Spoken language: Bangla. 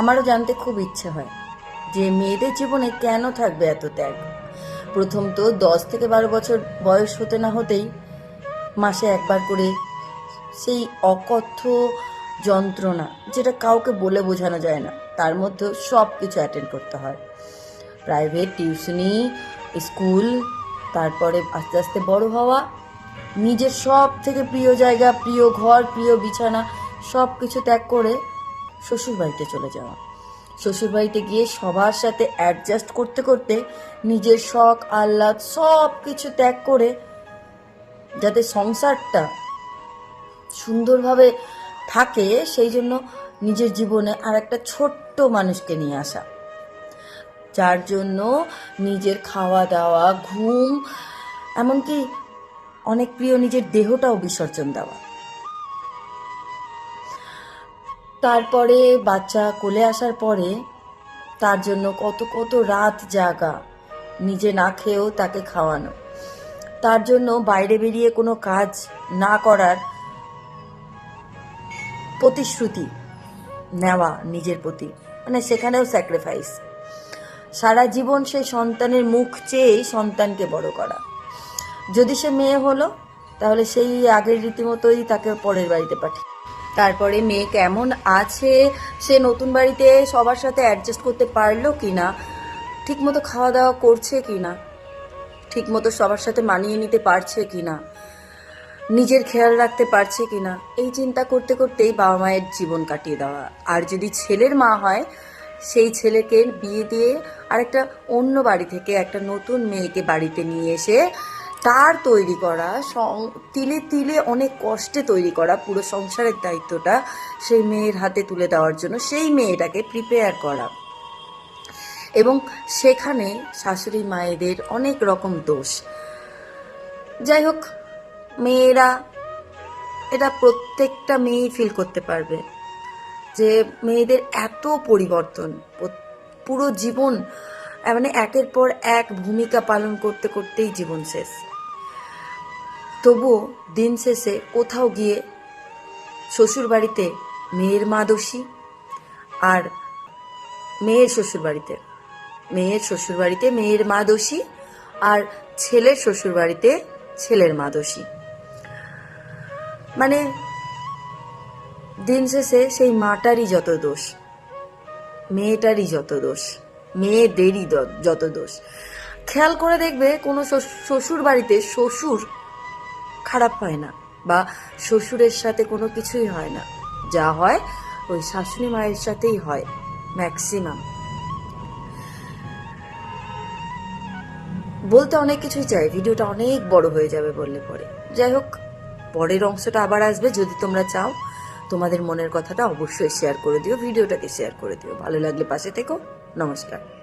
আমারও জানতে খুব ইচ্ছে হয় যে মেয়েদের জীবনে কেন থাকবে এত ত্যাগ? প্রথম তো দশ থেকে বারো বছর বয়স হতে না হতেই মাসে একবার করে সেই অকথ্য যন্ত্রণা যেটা কাউকে বলে বোঝানো যায় না, তার মধ্যেও সব কিছু অ্যাটেন্ড করতে হয়। প্রাইভেট টিউশনি স্কুল তারপরে আস্তে আস্তে বড় হওয়া, নিজের সব থেকে প্রিয় জায়গা, প্রিয় ঘর, প্রিয় বিছানা সব কিছু ত্যাগ করে শ্বশুরবাড়িতে চলে যাওয়া। শ্বশুরবাড়িতে গিয়ে সবার সাথে অ্যাডজাস্ট করতে করতে নিজের শখ, আহ্লাদ সব কিছু ত্যাগ করে যাতে সংসারটা সুন্দরভাবে থাকে, সেই জন্য নিজের জীবনে আর একটা ছোট্ট মানুষকে নিয়ে আসা। যার জন্য নিজের খাওয়া দাওয়া ঘুম, এমনকি অনেক প্রিয় নিজের দেহটাও বিসর্জন দেওয়া। তারপরে বাচ্চা কোলে আসার পরে তার জন্য কত কত রাত জাগা, নিজে না খেয়েও তাকে খাওয়ানো। তার জন্য বাইরে বেরিয়ে কোনো কাজ না করার প্রতিশ্রুতি নেওয়া নিজের প্রতি মানে সেখানেও স্যাক্রিফাইস সারা জীবন সেই সন্তানের মুখ চেয়েই সন্তানকে বড় করা। যদি সে মেয়ে হলো, তাহলে সেই আগের রীতিমতোই তাকে পরের বাড়িতে পাঠিয়ে তারপরে মেয়ে কেমন আছে? সে নতুন বাড়িতে সবার সাথে অ্যাডজাস্ট করতে পারল কি না ঠিকমতো খাওয়া দাওয়া করছে কি না ঠিকমতো সবার সাথে মানিয়ে নিতে পারছে কি না নিজের খেয়াল রাখতে পারছে কি না এই চিন্তা করতে করতেই বাবা মায়ের জীবন কাটিয়ে দেওয়া। আর যদি ছেলের মা হয়, সেই ছেলেকে বিয়ে দিয়ে আরেকটা অন্য বাড়ি থেকে একটা নতুন মেয়েকে বাড়িতে নিয়ে এসে তার তৈরি করা তিলে তিলে অনেক কষ্টে তৈরি করা পুরো সংসারের দায়িত্বটা সেই মেয়ের হাতে তুলে দেওয়ার জন্য, সেই মেয়েটাকে প্রিপেয়ার করা। এবং সেখানে শাশুড়ি মায়েদের অনেক রকম দোষ। যাই হোক, মেয়েরা, এটা প্রত্যেকটা মেয়েই ফিল করতে পারবে যে মেয়েদের এত পরিবর্তন পুরো জীবন মানে একের পর এক ভূমিকা পালন করতে করতেই জীবন শেষ। তবুও দিন শেষে কোথাও গিয়ে শ্বশুর বাড়িতে মেয়ের মা দোষী আর মেয়ের শ্বশুর বাড়িতে মেয়ের শ্বশুর বাড়িতে মেয়ের মা দোষী আর ছেলের শ্বশুর বাড়িতে ছেলের মা দোষী। মানে দিন শেষে সেই মাটারই যত দোষ, মেয়েটারই যত দোষ, মেয়েদেরই যত দোষ। খেয়াল করে দেখবে কোনো শ্বশ- শ্বশুর বাড়িতে শ্বশুর খারাপ হয় না বা শ্বশুরের সাথে কোনো কিছুই হয় না। যা হয় ওই শাশুড়ি মায়ের সাথেই হয় ম্যাক্সিমাম বলতে অনেক কিছুই চাই, ভিডিওটা অনেক বড় হয়ে যাবে বললে পরে। যাই হোক, পরের অংশটা আবার আসবে, যদি তোমরা চাও, তোমাদের মনের কথাটা অবশ্যই শেয়ার করে দিও, ভিডিওটাকে শেয়ার করে দিও। ভালো লাগলে পাশে থেকো, নমস্কার।